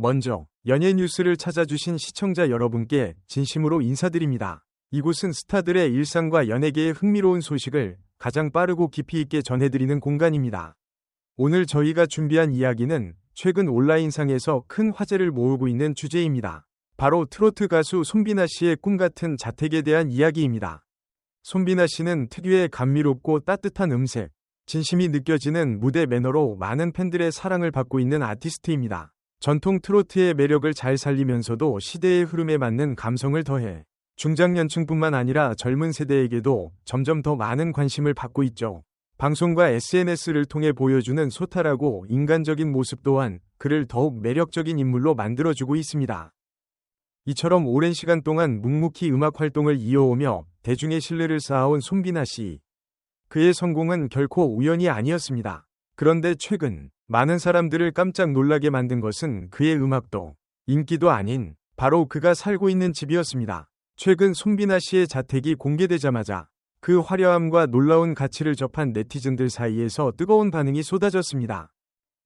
먼저 연예 뉴스를 찾아주신 시청자 여러분께 진심으로 인사드립니다. 이곳은 스타들의 일상과 연예계의 흥미로운 소식을 가장 빠르고 깊이 있게 전해드리는 공간입니다. 오늘 저희가 준비한 이야기는 최근 온라인상에서 큰 화제를 모으고 있는 주제입니다. 바로 트로트 가수 손비나 씨의 꿈 같은 자택에 대한 이야기입니다. 손비나 씨는 특유의 감미롭고 따뜻한 음색, 진심이 느껴지는 무대 매너로 많은 팬들의 사랑을 받고 있는 아티스트입니다. 전통 트로트의 매력을 잘 살리면서도 시대의 흐름에 맞는 감성을 더해 중장년층뿐만 아니라 젊은 세대에게도 점점 더 많은 관심을 받고 있죠. 방송과 SNS를 통해 보여주는 소탈하고 인간적인 모습 또한 그를 더욱 매력적인 인물로 만들어주고 있습니다. 이처럼 오랜 시간 동안 묵묵히 음악 활동을 이어오며 대중의 신뢰를 쌓아온 손비나 씨. 그의 성공은 결코 우연이 아니었습니다. 그런데 최근 많은 사람들을 깜짝 놀라게 만든 것은 그의 음악도 인기도 아닌 바로 그가 살고 있는 집이었습니다. 최근 손비나 씨의 자택이 공개되자마자 그 화려함과 놀라운 가치를 접한 네티즌들 사이에서 뜨거운 반응이 쏟아졌습니다.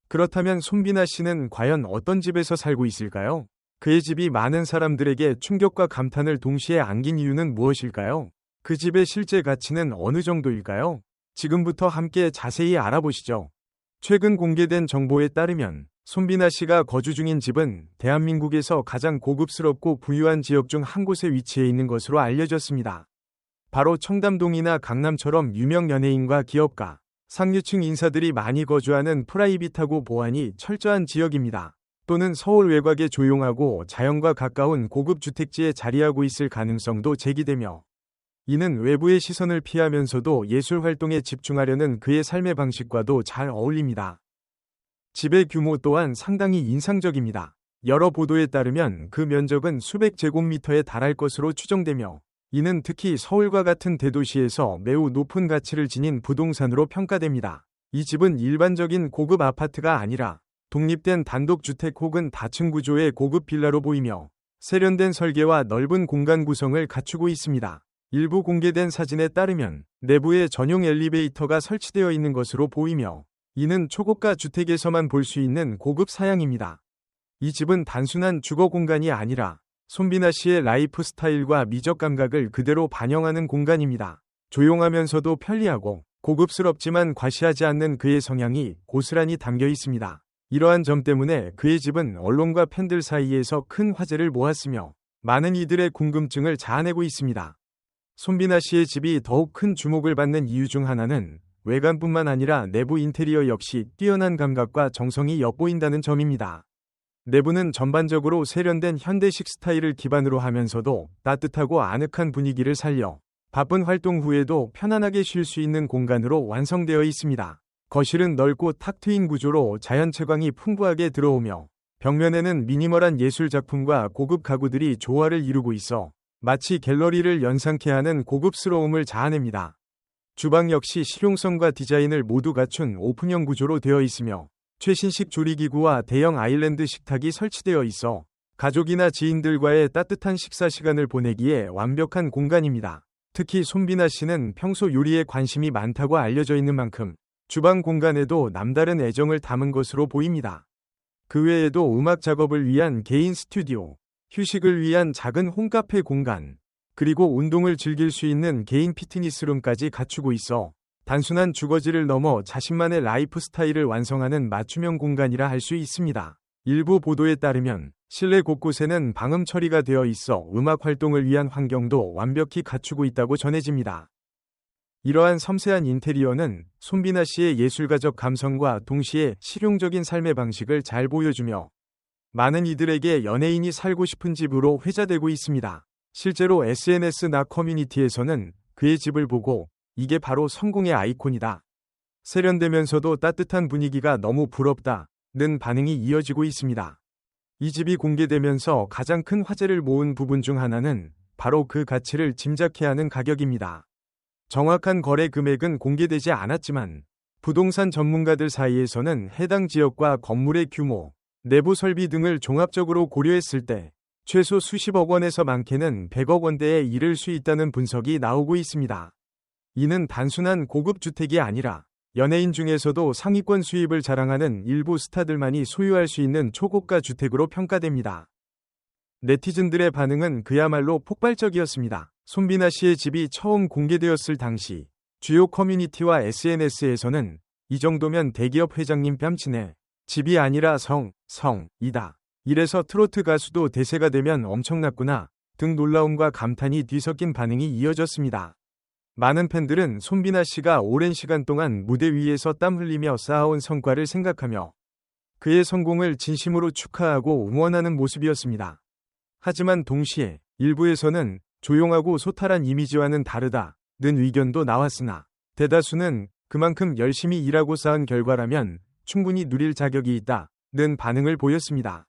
그렇다면 손비나 씨는 과연 어떤 집에서 살고 있을까요? 그의 집이 많은 사람들에게 충격과 감탄을 동시에 안긴 이유는 무엇일까요? 그 집의 실제 가치는 어느 정도일까요? 지금부터 함께 자세히 알아보시죠. 최근 공개된 정보에 따르면 손비나 씨가 거주 중인 집은 대한민국에서 가장 고급스럽고 부유한 지역 중 한 곳에 위치해 있는 것으로 알려졌습니다. 바로 청담동이나 강남처럼 유명 연예인과 기업가, 상류층 인사들이 많이 거주하는 프라이빗하고 보안이 철저한 지역입니다. 또는 서울 외곽의 조용하고 자연과 가까운 고급 주택지에 자리하고 있을 가능성도 제기되며 이는 외부의 시선을 피하면서도 예술 활동에 집중하려는 그의 삶의 방식과도 잘 어울립니다. 집의 규모 또한 상당히 인상적입니다. 여러 보도에 따르면 그 면적은 수백 제곱미터에 달할 것으로 추정되며 이는 특히 서울과 같은 대도시에서 매우 높은 가치를 지닌 부동산으로 평가됩니다. 이 집은 일반적인 고급 아파트가 아니라 독립된 단독주택 혹은 다층 구조의 고급 빌라로 보이며 세련된 설계와 넓은 공간 구성을 갖추고 있습니다. 일부 공개된 사진에 따르면 내부에 전용 엘리베이터가 설치되어 있는 것으로 보이며 이는 초고가 주택에서만 볼 수 있는 고급 사양입니다. 이 집은 단순한 주거 공간이 아니라 손비나 씨의 라이프 스타일과 미적 감각을 그대로 반영하는 공간입니다. 조용하면서도 편리하고 고급스럽지만 과시하지 않는 그의 성향이 고스란히 담겨 있습니다. 이러한 점 때문에 그의 집은 언론과 팬들 사이에서 큰 화제를 모았으며 많은 이들의 궁금증을 자아내고 있습니다. 손비나 씨의 집이 더욱 큰 주목을 받는 이유 중 하나는 외관뿐만 아니라 내부 인테리어 역시 뛰어난 감각과 정성이 엿보인다는 점입니다. 내부는 전반적으로 세련된 현대식 스타일을 기반으로 하면서도 따뜻하고 아늑한 분위기를 살려 바쁜 활동 후에도 편안하게 쉴 수 있는 공간으로 완성되어 있습니다. 거실은 넓고 탁 트인 구조로 자연 채광이 풍부하게 들어오며 벽면에는 미니멀한 예술 작품과 고급 가구들이 조화를 이루고 있어 마치 갤러리를 연상케 하는 고급스러움을 자아냅니다. 주방 역시 실용성과 디자인을 모두 갖춘 오픈형 구조로 되어 있으며 최신식 조리기구와 대형 아일랜드 식탁이 설치되어 있어 가족이나 지인들과의 따뜻한 식사 시간을 보내기에 완벽한 공간입니다. 특히 손비나 씨는 평소 요리에 관심이 많다고 알려져 있는 만큼 주방 공간에도 남다른 애정을 담은 것으로 보입니다. 그 외에도 음악 작업을 위한 개인 스튜디오, 휴식을 위한 작은 홈카페 공간, 그리고 운동을 즐길 수 있는 개인 피트니스룸까지 갖추고 있어 단순한 주거지를 넘어 자신만의 라이프 스타일을 완성하는 맞춤형 공간이라 할 수 있습니다. 일부 보도에 따르면 실내 곳곳에는 방음 처리가 되어 있어 음악 활동을 위한 환경도 완벽히 갖추고 있다고 전해집니다. 이러한 섬세한 인테리어는 손비나 씨의 예술가적 감성과 동시에 실용적인 삶의 방식을 잘 보여주며 많은 이들에게 연예인이 살고 싶은 집으로 회자되고 있습니다. 실제로 SNS나 커뮤니티에서는 그의 집을 보고 이게 바로 성공의 아이콘이다. 세련되면서도 따뜻한 분위기가 너무 부럽다 는 반응이 이어지고 있습니다. 이 집이 공개되면서 가장 큰 화제를 모은 부분 중 하나는 바로 그 가치를 짐작케 하는 가격입니다. 정확한 거래 금액은 공개되지 않았지만 부동산 전문가들 사이에서는 해당 지역과 건물의 규모, 내부 설비 등을 종합적으로 고려했을 때 최소 수십억 원에서 많게는 100억 원대에 이를 수 있다는 분석이 나오고 있습니다. 이는 단순한 고급 주택이 아니라 연예인 중에서도 상위권 수입을 자랑하는 일부 스타들만이 소유할 수 있는 초고가 주택으로 평가됩니다. 네티즌들의 반응은 그야말로 폭발적이었습니다. 손비나 씨의 집이 처음 공개되었을 당시 주요 커뮤니티와 SNS에서는 이 정도면 대기업 회장님 뺨치네. 집이 아니라 성, 성이다. 이래서 트로트 가수도 대세가 되면 엄청났구나 등 놀라움과 감탄이 뒤섞인 반응이 이어졌습니다. 많은 팬들은 손비나 씨가 오랜 시간 동안 무대 위에서 땀 흘리며 쌓아온 성과를 생각하며 그의 성공을 진심으로 축하하고 응원하는 모습이었습니다. 하지만 동시에 일부에서는 조용하고 소탈한 이미지와는 다르다는 의견도 나왔으나 대다수는 그만큼 열심히 일하고 쌓은 결과라면 충분히 누릴 자격이 있다 는 반응을 보였습니다.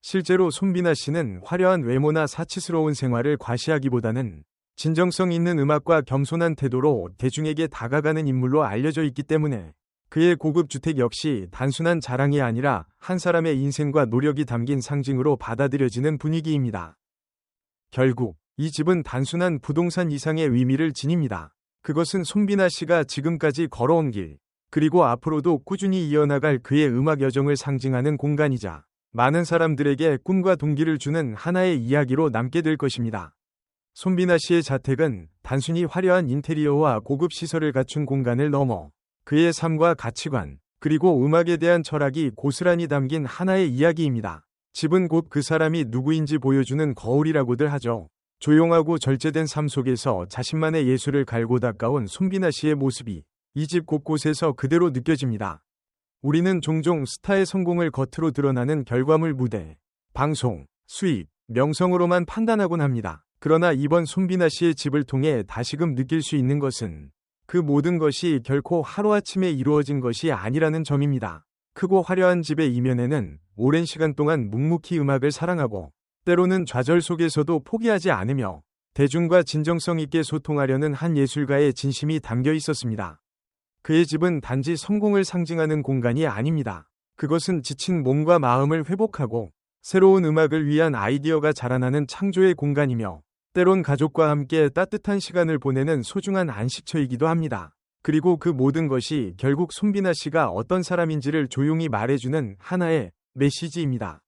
실제로 손비나 씨는 화려한 외모나 사치스러운 생활을 과시하기보다는 진정성 있는 음악과 겸손한 태도로 대중에게 다가가는 인물로 알려져 있기 때문에 그의 고급 주택 역시 단순한 자랑이 아니라 한 사람의 인생과 노력이 담긴 상징으로 받아들여지는 분위기입니다. 결국 이 집은 단순한 부동산 이상의 의미를 지닙니다. 그것은 손비나 씨가 지금까지 걸어온 길, 그리고 앞으로도 꾸준히 이어나갈 그의 음악 여정을 상징하는 공간이자 많은 사람들에게 꿈과 동기를 주는 하나의 이야기로 남게 될 것입니다. 손비나 씨의 자택은 단순히 화려한 인테리어와 고급 시설을 갖춘 공간을 넘어 그의 삶과 가치관, 그리고 음악에 대한 철학이 고스란히 담긴 하나의 이야기입니다. 집은 곧 그 사람이 누구인지 보여주는 거울이라고들 하죠. 조용하고 절제된 삶 속에서 자신만의 예술을 갈고 닦아온 손비나 씨의 모습이 이 집 곳곳에서 그대로 느껴집니다. 우리는 종종 스타의 성공을 겉으로 드러나는 결과물 무대, 방송, 수입, 명성으로만 판단하곤 합니다. 그러나 이번 손비나 씨의 집을 통해 다시금 느낄 수 있는 것은 그 모든 것이 결코 하루아침에 이루어진 것이 아니라는 점입니다. 크고 화려한 집의 이면에는 오랜 시간 동안 묵묵히 음악을 사랑하고 때로는 좌절 속에서도 포기하지 않으며 대중과 진정성 있게 소통하려는 한 예술가의 진심이 담겨 있었습니다. 그의 집은 단지 성공을 상징하는 공간이 아닙니다. 그것은 지친 몸과 마음을 회복하고 새로운 음악을 위한 아이디어가 자라나는 창조의 공간이며 때론 가족과 함께 따뜻한 시간을 보내는 소중한 안식처이기도 합니다. 그리고 그 모든 것이 결국 손비나 씨가 어떤 사람인지를 조용히 말해주는 하나의 메시지입니다.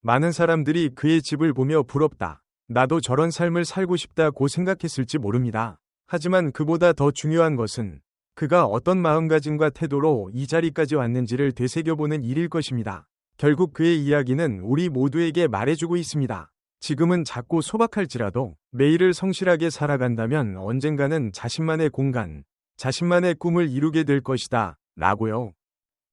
많은 사람들이 그의 집을 보며 부럽다. 나도 저런 삶을 살고 싶다고 생각했을지 모릅니다. 하지만 그보다 더 중요한 것은 그가 어떤 마음가짐과 태도로 이 자리까지 왔는지를 되새겨보는 일일 것입니다. 결국 그의 이야기는 우리 모두에게 말해주고 있습니다. 지금은 작고 소박할지라도 매일을 성실하게 살아간다면 언젠가는 자신만의 공간, 자신만의 꿈을 이루게 될 것이다. 라고요.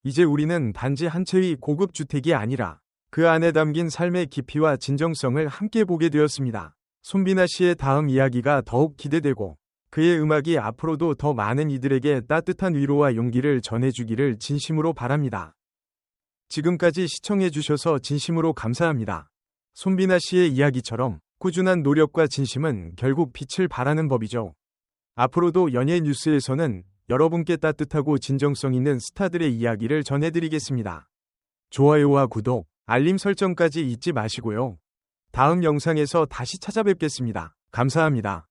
이제 우리는 단지 한 채의 고급 주택이 아니라 그 안에 담긴 삶의 깊이와 진정성을 함께 보게 되었습니다. 손비나 씨의 다음 이야기가 더욱 기대되고 그의 음악이 앞으로도 더 많은 이들에게 따뜻한 위로와 용기를 전해주기를 진심으로 바랍니다. 지금까지 시청해주셔서 진심으로 감사합니다. 손비나 씨의 이야기처럼 꾸준한 노력과 진심은 결국 빛을 발하는 법이죠. 앞으로도 연예 뉴스에서는 여러분께 따뜻하고 진정성 있는 스타들의 이야기를 전해드리겠습니다. 좋아요와 구독, 알림 설정까지 잊지 마시고요. 다음 영상에서 다시 찾아뵙겠습니다. 감사합니다.